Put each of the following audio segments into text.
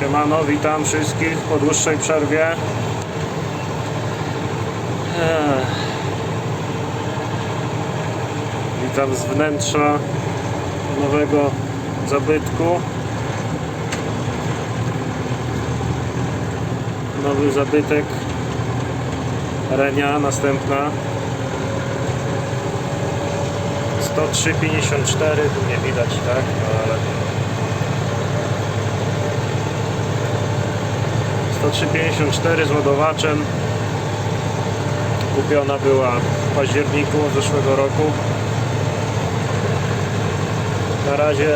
Siemano, witam wszystkich po dłuższej przerwie. Ech. Witam z wnętrza nowego zabytku. Nowy zabytek. Renia następna. 103,54 tu nie widać, tak? No ale 103,54 z ładowaczem. Kupiona była w październiku zeszłego roku. Na razie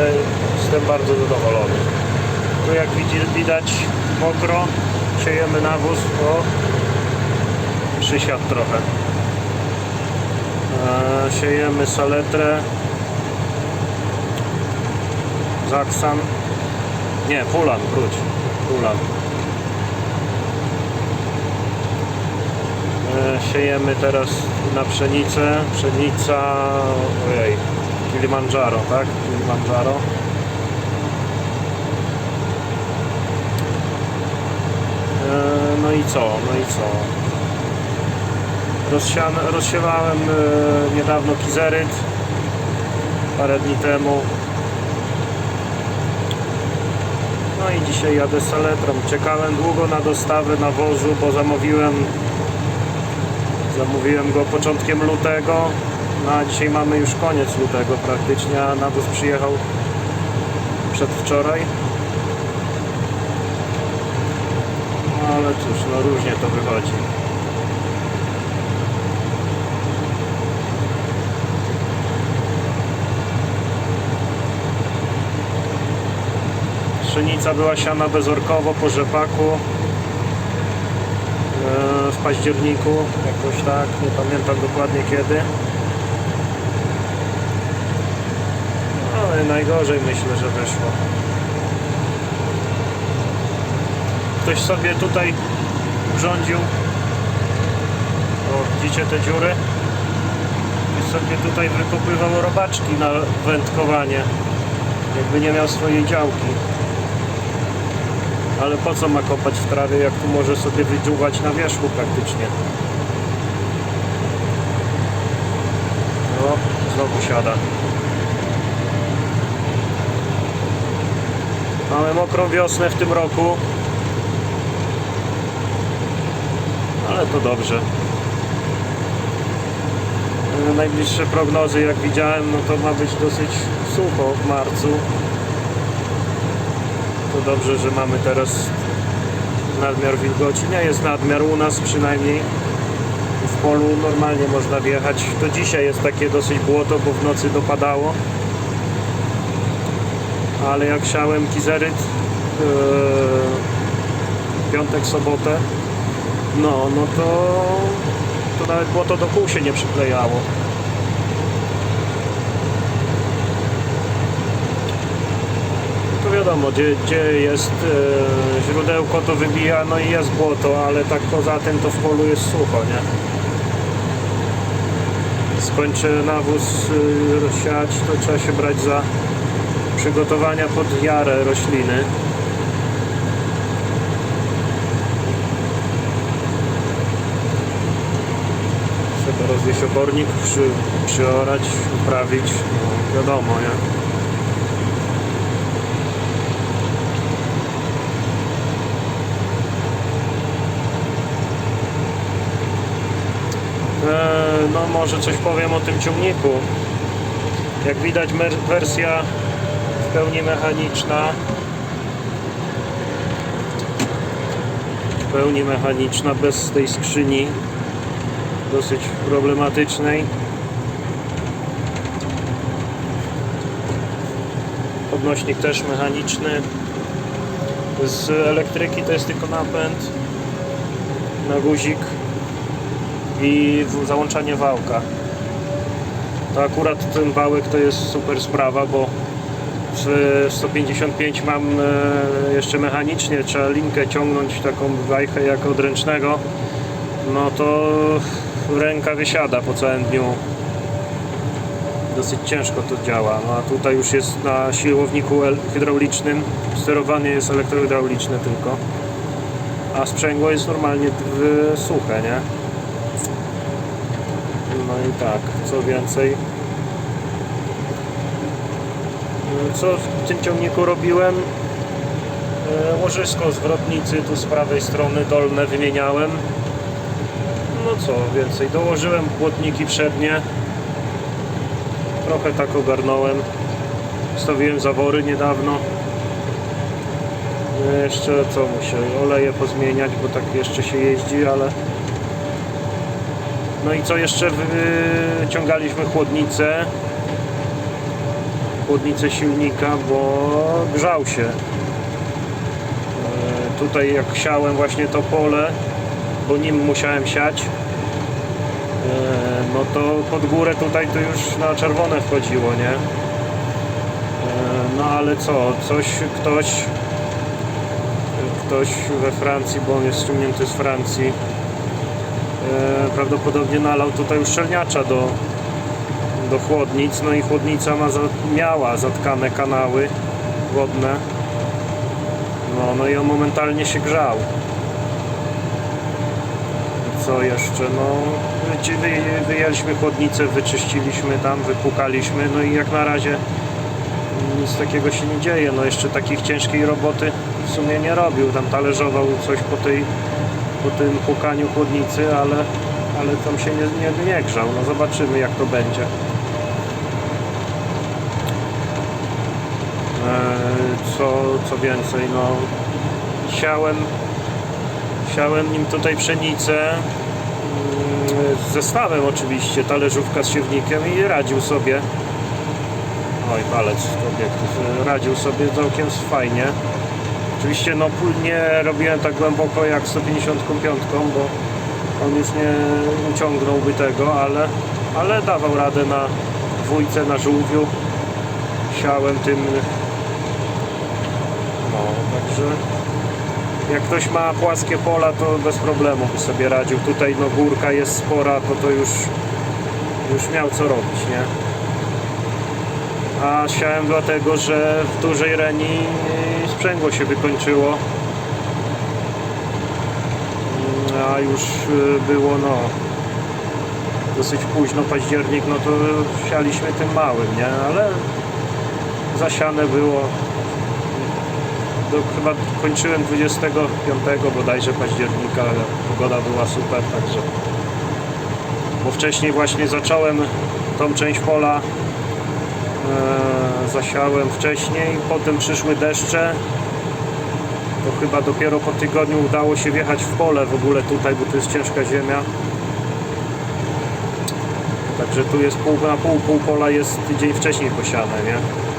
jestem bardzo zadowolony. Tu jak widać mokro, siejemy nawóz, o przysiadł trochę. E, siejemy saletrę, zaksan, nie, pulan, wróć, pulan. Siejemy teraz na pszenicę, pszenica, ojej, Kilimandżaro, tak? Kilimandżaro. E, No i co? No i co? Rozsian, rozsiewałem e, niedawno kizeryt parę dni temu. No i dzisiaj jadę z saletrą. Czekałem długo na dostawę nawozu, bo zamówiłem zamówiłem go początkiem lutego. No a dzisiaj mamy już koniec lutego praktycznie, a nawóz przyjechał przedwczoraj. No ale cóż, no różnie to wychodzi. Pszenica była siana bezorkowo po rzepaku w październiku, jakoś tak, nie pamiętam dokładnie kiedy. No, Ale najgorzej myślę, że wyszło. Ktoś sobie tutaj urządził. O, widzicie te dziury? Ktoś sobie tutaj wykopywał robaczki na wędkowanie. Jakby nie miał swojej działki. Ale po co ma kopać w trawie, jak tu może sobie wydżuwać na wierzchu praktycznie. O, znowu siada. Mamy mokrą wiosnę w tym roku. Ale to dobrze. Najbliższe prognozy, jak widziałem, no to ma być dosyć sucho w marcu. To dobrze, że mamy teraz nadmiar wilgoci. Nie jest nadmiar u nas przynajmniej. W polu normalnie można wjechać. To dzisiaj jest takie dosyć błoto, bo w nocy dopadało. Ale jak siałem kizeryt yy, piątek, sobotę, no, no to, to nawet błoto do kół się nie przyklejało. To wiadomo, gdzie, gdzie jest e, źródełko to wybija, no i jest błoto, ale tak poza tym to w polu jest sucho, nie? Skończę nawóz rozsiać, to trzeba się brać za przygotowania pod jarę rośliny. Trzeba rozwieść obornik, przy, przyorać, uprawić, no, wiadomo, nie? No może coś powiem o tym ciągniku. Jak widać wersja w pełni mechaniczna. W pełni mechaniczna, bez tej skrzyni dosyć problematycznej. Podnośnik też mechaniczny. Z elektryki to jest tylko napęd na guzik i załączanie wałka. To akurat ten wałek to jest super sprawa, bo w 155 mam e, jeszcze mechanicznie, trzeba linkę ciągnąć taką wajchę jak od ręcznego. No to ręka wysiada po całym dniu. dosyć ciężko to działa. No a tutaj już jest na siłowniku hydraulicznym, sterowanie jest elektrohydrauliczne tylko, a sprzęgło jest normalnie suche, nie? I tak, co więcej. Co w tym ciągniku robiłem? E, Łożysko zwrotnicy tu z prawej strony dolne wymieniałem. No co więcej, dołożyłem płotniki przednie. Trochę tak ogarnąłem. Stawiłem zawory niedawno. E, Jeszcze co muszę? Oleje pozmieniać, bo tak jeszcze się jeździ, ale... No i co jeszcze? Wyciągaliśmy chłodnicę. Chłodnicę silnika, bo grzał się. E, Tutaj jak siałem właśnie to pole, bo nim musiałem siać, e, no to pod górę tutaj to już na czerwone wchodziło, nie? E, No ale co, coś, ktoś, ktoś we Francji, bo on jest ściągnięty z Francji, prawdopodobnie nalał tutaj uszczelniacza do, do chłodnic, no i chłodnica ma, miała zatkane kanały wodne, no, no i on momentalnie się grzał. Co jeszcze? No, wy- wyjęliśmy chłodnicę, wyczyściliśmy tam, wypukaliśmy, no i jak na razie nic takiego się nie dzieje. No jeszcze takich ciężkiej roboty w sumie nie robił. Tam talerzował coś po, tej, po tym pukaniu chłodnicy, ale, ale tam się nie, nie, nie grzał. No zobaczymy jak to będzie. Eee, Co, co więcej, no siałem siałem nim tutaj pszenicę mm, z zestawem oczywiście, talerzówka z siewnikiem i radził sobie oj palec obiektów radził sobie całkiem fajnie oczywiście no nie robiłem tak głęboko jak 155 bo on już nie uciągnąłby tego, ale, ale dawał radę na dwójce, na żółwiu siałem tym no, także jak ktoś ma płaskie pola, to bez problemu by sobie radził. Tutaj no górka jest spora, to to już, już miał co robić, nie? A siałem dlatego, że w dużej reni sprzęgło się wykończyło. Mm, A już y, było no dosyć późno, październik, no to sialiśmy tym małym, nie? Ale zasiane było do, chyba kończyłem 25 bodajże października, ale pogoda była super, także bo wcześniej właśnie zacząłem tą część pola zasiałem wcześniej, potem przyszły deszcze to chyba dopiero po tygodniu udało się wjechać w pole w ogóle tutaj, bo tu jest ciężka ziemia także tu jest pół na pół, pół pola jest tydzień wcześniej posiane, nie?